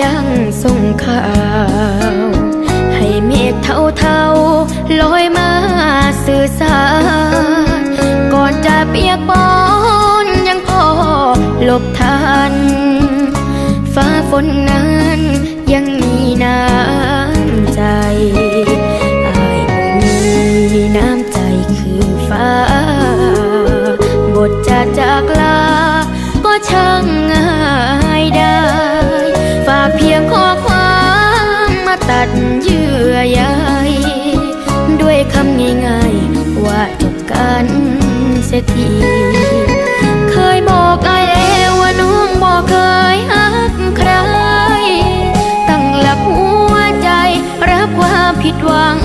ยังส่งข่าว ให้เมฆเทาเทาลอยมาสื่อสาร ก่อนจะเปียกปอนยังพอหลบทัน ฟ้าฝนนั้นยังมีน้ำใจอายมีน้ำใจคือฟ้า บทจะจากลา ตัดเยื่อใยด้วยคำง่ายๆ ว่าจบกันเสียทีเคยบอกอายแล้วว่าน้องบอกเคยหักใคร ตั้งหลักหัวใจรับความผิดหวัง